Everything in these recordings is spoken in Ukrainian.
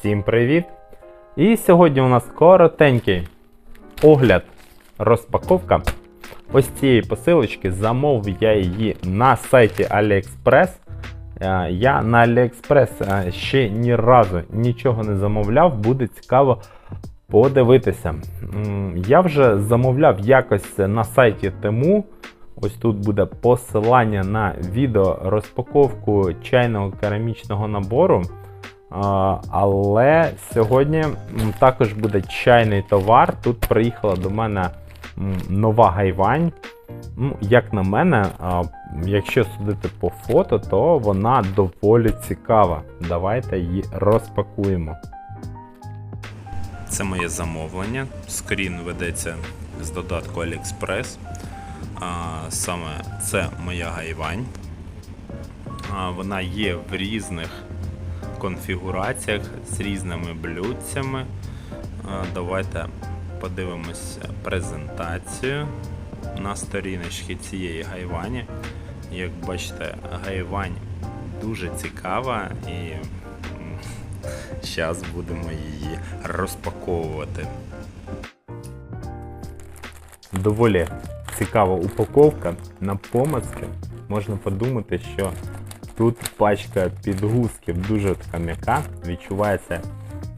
Всім привіт! І сьогодні у нас коротенький огляд, розпаковка ось цієї посилочки. Замовив я її на сайті AliExpress. Е, Я на AliExpress е, ще ні разу нічого не замовляв, буде цікаво подивитися. Я вже замовляв якось на сайті Тему. Ось тут буде посилання на відео розпаковку чайного керамічного набору. Але сьогодні також буде чайний товар. Тут приїхала до мене нова гайвань. Ну, Як на мене, якщо судити по фото, то вона доволі цікава. Давайте її розпакуємо. Це моє замовлення. Скрін ведеться з додатку AliExpress. Саме це моя гайвань. Вона є в різних конфігураціях з різними блюдцями. Давайте подивимось презентацію на сторіночці цієї гайвані. Як бачите, гайвань дуже цікава і зараз будемо її розпаковувати. Доволі цікава упаковка на помацки. Можна подумати, що тут пачка підгузків дуже така м'яка. Відчувається,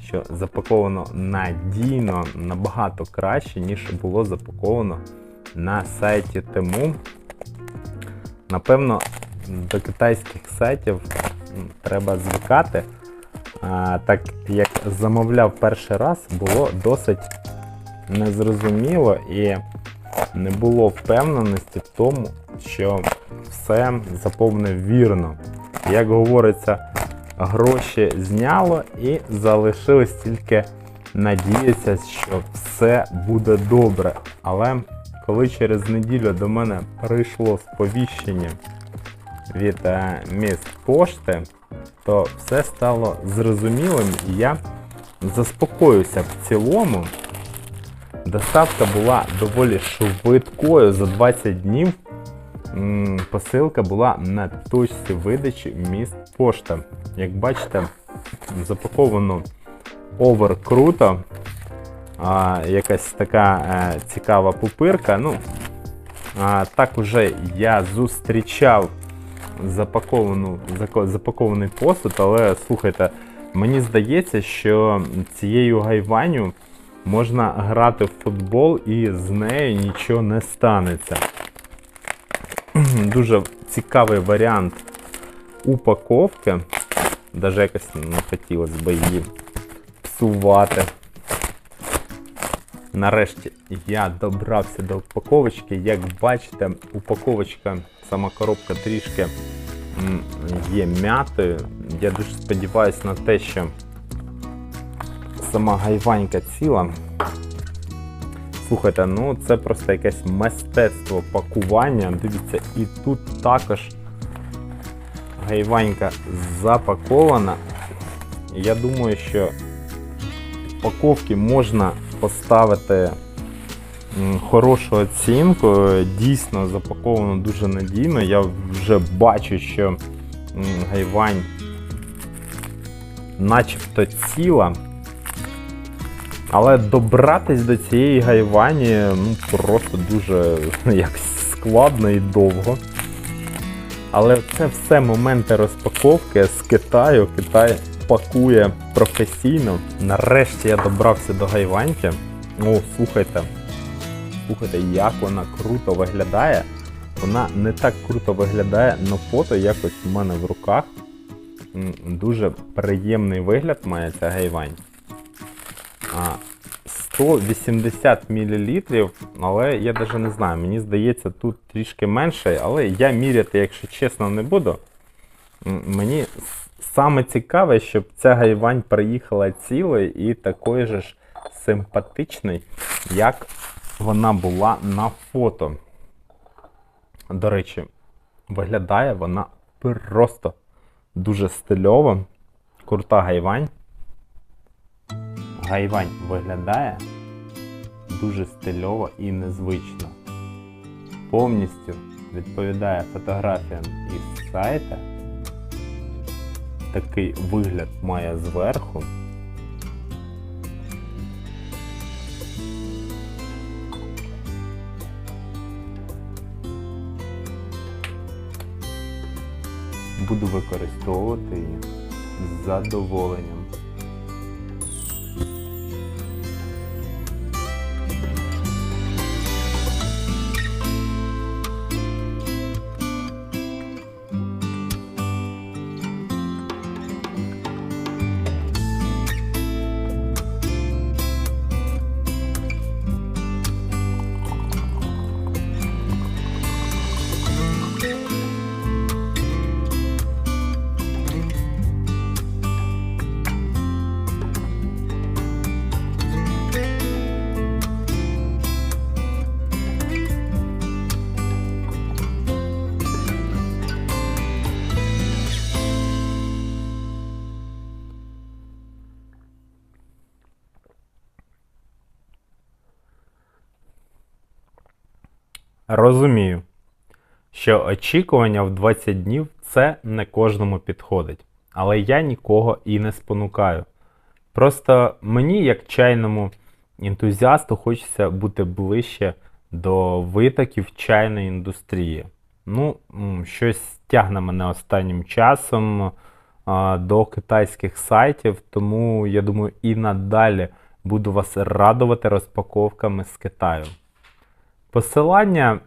що запаковано надійно набагато краще, ніж було запаковано на сайті Тему. Напевно, до китайських сайтів треба звикати. А, так як замовляв перший раз, було досить незрозуміло і не було впевненості в тому, що все заповнив вірно. Як говориться, гроші зняло і залишилось тільки надіятися, що все буде добре. Але коли через неділю до мене прийшло сповіщення від е, міст пошти, то все стало зрозумілим і я заспокоївся в цілому. Доставка була доволі швидкою за 20 днів. Посилка була на точці видачі міст пошта. Як бачите, запаковано овер круто. А, якась така е, цікава пупирка. Ну, а, так уже я зустрічав запаковану, запакований посуд, але слухайте, мені здається, що цією гайваню можна грати в футбол і з нею нічого не станеться. Дуже цікавий варіант упаковки. Даже якось не хотілося б її псувати. Нарешті я добрався до упаковочки. Як бачите, упаковочка, сама коробка трішки є м'ятою. Я дуже сподіваюся на те, що сама гайванька ціла. Слухайте, ну це просто якесь мистецтво пакування. Дивіться, і тут також гайванька запакована. Я думаю, що упаковки можна поставити хорошу оцінку. Дійсно запаковано дуже надійно. Я вже бачу, що гайвань начебто ціла. Але добратись до цієї гайвані ну, просто дуже якось складно і довго. Але це все моменти розпаковки з Китаю. Китай пакує професійно. Нарешті я добрався до гайваньки. О, слухайте. Слухайте, як вона круто виглядає. Вона не так круто виглядає на фото, як ось у мене в руках. Дуже приємний вигляд має ця гайвань. А, 180 мл, але я навіть не знаю, мені здається, тут трішки менше, але я міряти, якщо чесно, не буду. Мені саме цікаве, щоб ця гайвань приїхала цілою і такою же ж симпатичною, як вона була на фото. До речі, виглядає вона просто дуже стильово. Крута гайвань. Гайвань виглядає дуже стильово і незвично. Повністю відповідає фотографіям із сайта. Такий вигляд має зверху. Буду використовувати її з задоволенням. Розумію, що очікування в 20 днів це не кожному підходить. Але я нікого і не спонукаю. Просто мені, як чайному ентузіасту, хочеться бути ближче до витоків чайної індустрії. Ну, щось тягне мене останнім часом а, до китайських сайтів, тому я думаю, і надалі буду вас радувати розпаковками з Китаю. Посилання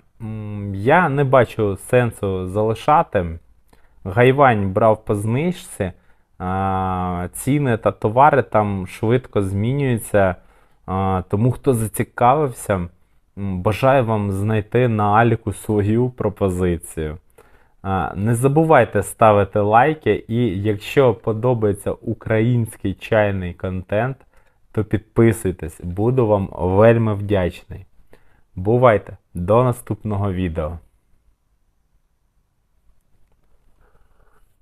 я не бачу сенсу залишати. Гайвань брав по знижці, ціни та товари там швидко змінюються. Тому хто зацікавився, бажаю вам знайти на Аліку свою пропозицію. Не забувайте ставити лайки, і якщо подобається український чайний контент, то підписуйтесь, буду вам вельми вдячний. Бувайте до наступного відео.